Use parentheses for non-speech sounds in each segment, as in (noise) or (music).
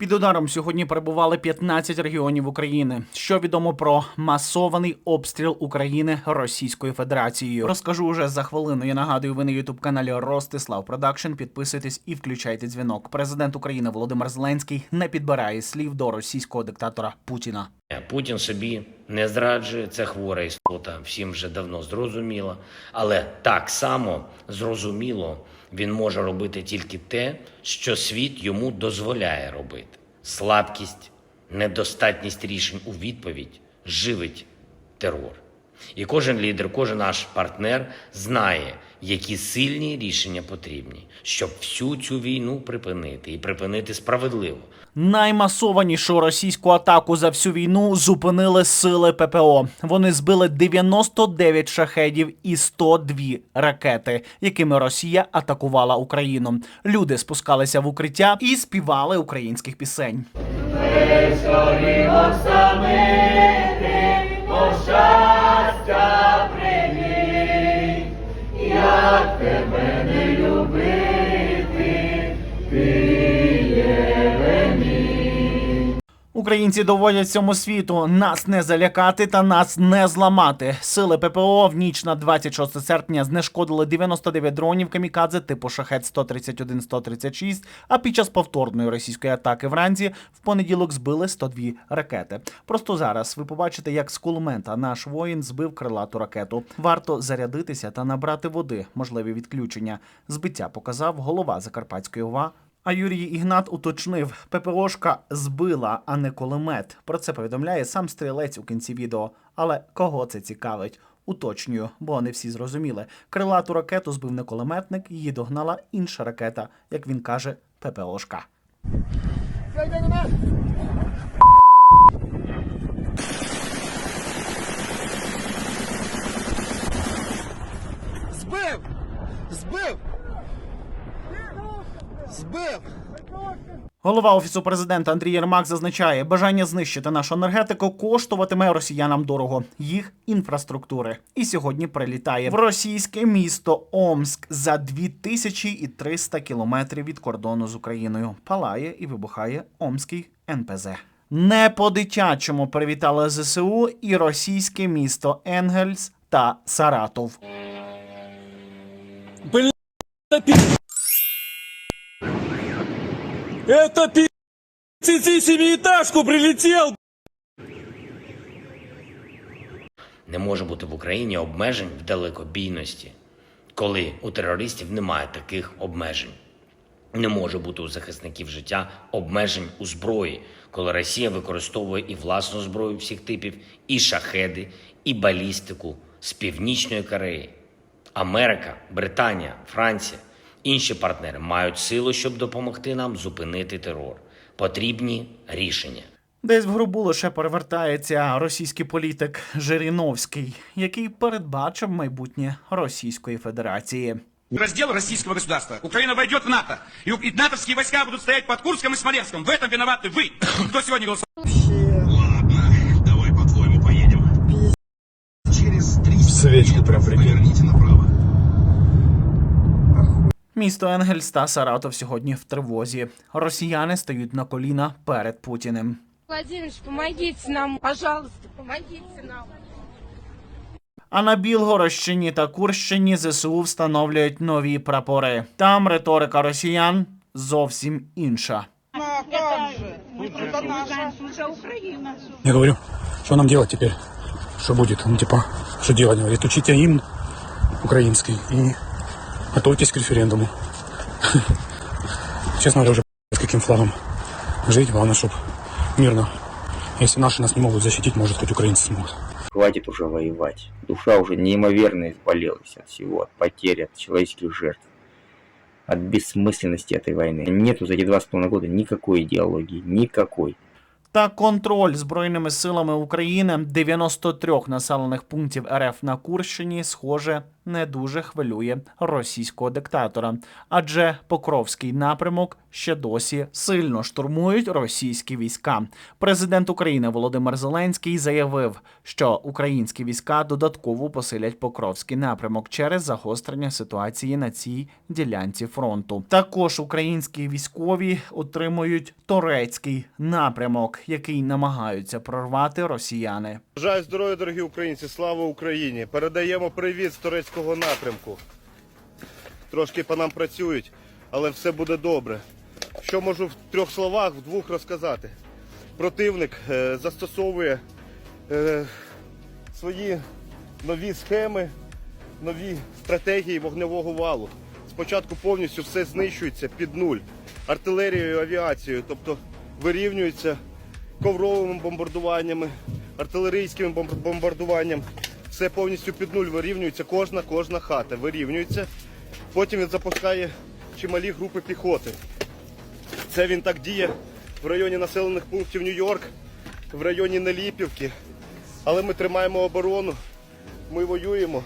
Під ударом сьогодні перебували 15 регіонів України. Що відомо про масований обстріл України Російською Федерацією? Розкажу уже за хвилину. Я нагадую, ви на ютуб каналі Ростислав Продакшн. Підписуйтесь і включайте дзвінок. Президент України Володимир Зеленський не підбирає слів до російського диктатора Путіна. Путін собі не зраджує, це хвора істота, всім вже давно зрозуміло. Але так само зрозуміло він може робити тільки те, що світ йому дозволяє робити. Слабкість, недостатність рішень у відповідь живить терор. І кожен лідер, кожен наш партнер знає, які сильні рішення потрібні, щоб всю цю війну припинити і припинити справедливо. Наймасованішу російську атаку за всю війну зупинили сили ППО. Вони збили 99 шахедів і 102 ракети, якими Росія атакувала Україну. Люди спускалися в укриття і співали українських пісень. Українці доводять всьому світу нас не залякати та нас не зламати. Сили ППО в ніч на 26 серпня знешкодили 99 дронів камікадзе типу шахет 131-136, А під час повторної російської атаки вранці в понеділок збили 102 ракети. Просто зараз ви побачите, як з кулемета наш воїн збив крилату ракету. Варто зарядитися та набрати води. Можливі відключення. Збиття показав голова Закарпатської ОВА а Юрій Ігнат уточнив, ППОшка збила, а не кулемет. Про це повідомляє сам стрілець у кінці відео. Але кого це цікавить? Уточнюю, бо не всі зрозуміли. Крилату ракету збив не кулеметник, її догнала інша ракета, як він каже, ППОшка. Збив! Збив! Збив! Голова офісу президента Андрій Єрмак зазначає, бажання знищити нашу енергетику коштуватиме росіянам дорого їх інфраструктури. І сьогодні прилітає в російське місто Омск за 2300 кілометрів від кордону з Україною. Палає і вибухає Омський НПЗ. Не по-дитячому привітали ЗСУ і російське місто Енгельс та Саратов. Это пи... семиэтажку прилетел, Не може бути в Україні обмежень в далекобійності, коли у терористів немає таких обмежень. Не може бути у захисників життя обмежень у зброї, коли Росія використовує і власну зброю всіх типів, і шахеди, і балістику з Північної Кореї. Америка, Британія, Франція, інші партнери мають силу, щоб допомогти нам зупинити терор. Потрібні рішення. Десь в грубу лише перевертається російський політик Жириновський, який передбачив майбутнє Російської Федерації. раздел российского государства. Украина войдет в НАТО, и, и натовские войска будут стоять под Курском и Смоленском. В этом виноваты вы, кто сегодня голосовал. Ладно, давай по-твоему поедем. Через 300 Свечку прям прикинь. поверните направо. Місто Енгельс та Саратов сьогодні в тривозі. Росіяни стають на коліна перед Путіним. Владимирович, помогите нам, пожалуйста, помогите нам. А на Білгородщині та Курщині ЗСУ встановлюють нові прапори. Там риторика росіян зовсім інша. Я говорю, что нам делать теперь? Что будет? Ну, типа, что делать? Говорит, учите им украинский и готовьтесь к референдуму. Честно говоря, уже (laughs) с каким флагом жить. Главное, чтобы мирно. Если наши нас не могут защитить, может, хоть украинцы смогут. Хватит уже воевать. Душа уже неимоверно изболелась от всего, от потерь, от человеческих жертв, от бессмысленности этой войны. Нету за эти два с половиной года никакой идеологии, никакой. Та контроль збройними силами України 93 населених пунктів РФ на Курщині, схоже, не дуже хвилює російського диктатора, адже Покровський напрямок ще досі сильно штурмують російські війська. Президент України Володимир Зеленський заявив, що українські війська додатково посилять Покровський напрямок через загострення ситуації на цій ділянці фронту. Також українські військові отримують турецький напрямок, який намагаються прорвати росіяни. Бажаю здоров'я, дорогі українці, слава Україні! Передаємо привіт з турецького напрямку. Трошки по нам працюють, але все буде добре. Що можу в трьох словах, в двох розказати? Противник е, застосовує е, свої нові схеми, нові стратегії вогневого валу. Спочатку повністю все знищується під нуль артилерією авіацією, тобто вирівнюється ковровими бомбардуваннями, артилерійським бомб- бомбардуванням. Все повністю під нуль вирівнюється, кожна, кожна хата вирівнюється. Потім він запускає чималі групи піхоти. Це він так діє в районі населених пунктів Нью-Йорк, в районі Неліпівки. Але ми тримаємо оборону, ми воюємо.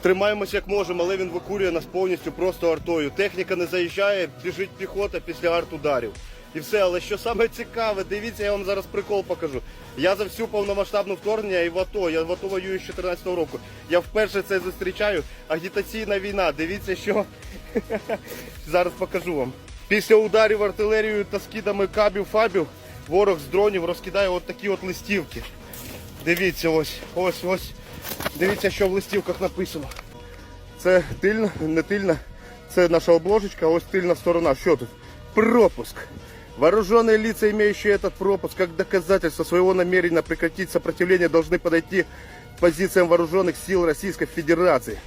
Тримаємось як можемо, але він викурює нас повністю просто артою. Техніка не заїжджає, біжить піхота після арт-ударів. І все, але що саме цікаве, дивіться, я вам зараз прикол покажу. Я за всю повномасштабну вторгнення і в АТО, я в АТО воюю з 2014 року. Я вперше це зустрічаю. Агітаційна війна. Дивіться, що (laughs) зараз покажу вам. Після ударів артилерією та скидами кабів фабів ворог з дронів розкидає от такі от листівки. Дивіться, ось, ось, ось. Дивіться, що в листівках написано. Це тильна, не тильна, це наша обложечка, ось тильна сторона. Що тут? Пропуск. Вооруженные лица, имеющие этот пропуск, как доказательство своего намерения прекратить сопротивление, должны подойти к позициям вооруженных сил Российской Федерации.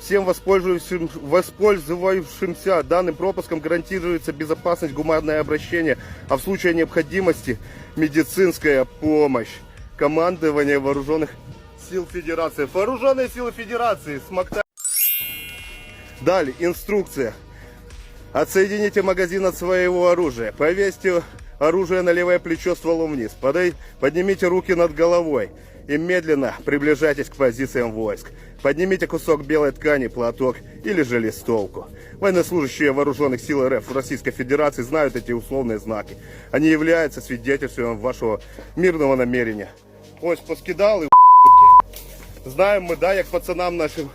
Всем воспользовавшим- воспользовавшимся данным пропуском гарантируется безопасность, гуманное обращение, а в случае необходимости медицинская помощь. Командование вооруженных сил Федерации. Вооруженные силы Федерации. Смокта... Далее, инструкция. Отсоедините магазин от своего оружия. Повесьте оружие на левое плечо стволом вниз. Подай, поднимите руки над головой и медленно приближайтесь к позициям войск. Поднимите кусок белой ткани, платок или же листовку. Военнослужащие вооруженных сил РФ Российской Федерации знают эти условные знаки. Они являются свидетельством вашего мирного намерения. Ось поскидали, (laughs) знаємо ми, да, як пацанам нашим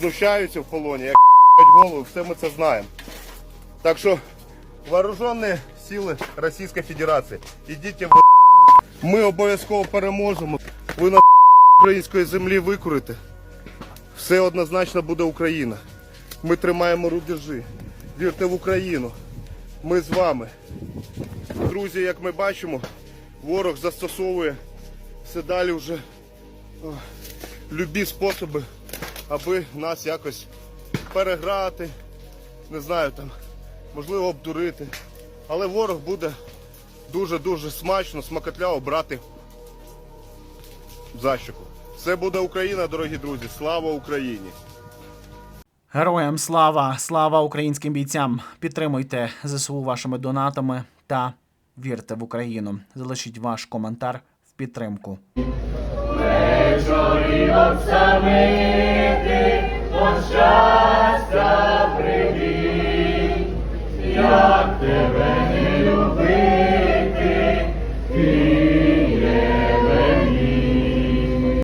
знущаються в полоні, як (laughs) (laughs) голову, все ми це знаємо. Так що вооружені сили Російської Федерації, ідіть в ми обов'язково переможемо. Ви на української землі викурите. Все однозначно буде Україна. Ми тримаємо рубежі. Вірте в Україну. Ми з вами. Друзі, як ми бачимо, ворог застосовує все далі вже о, любі способи, аби нас якось переграти, не знаю там, можливо обдурити. Але ворог буде дуже-дуже смачно, смакотляво брати за щоку. Це буде Україна, дорогі друзі. Слава Україні! Героям слава, слава українським бійцям. Підтримуйте ЗСУ вашими донатами та вірте в Україну. Залишіть ваш коментар в підтримку. Вечорі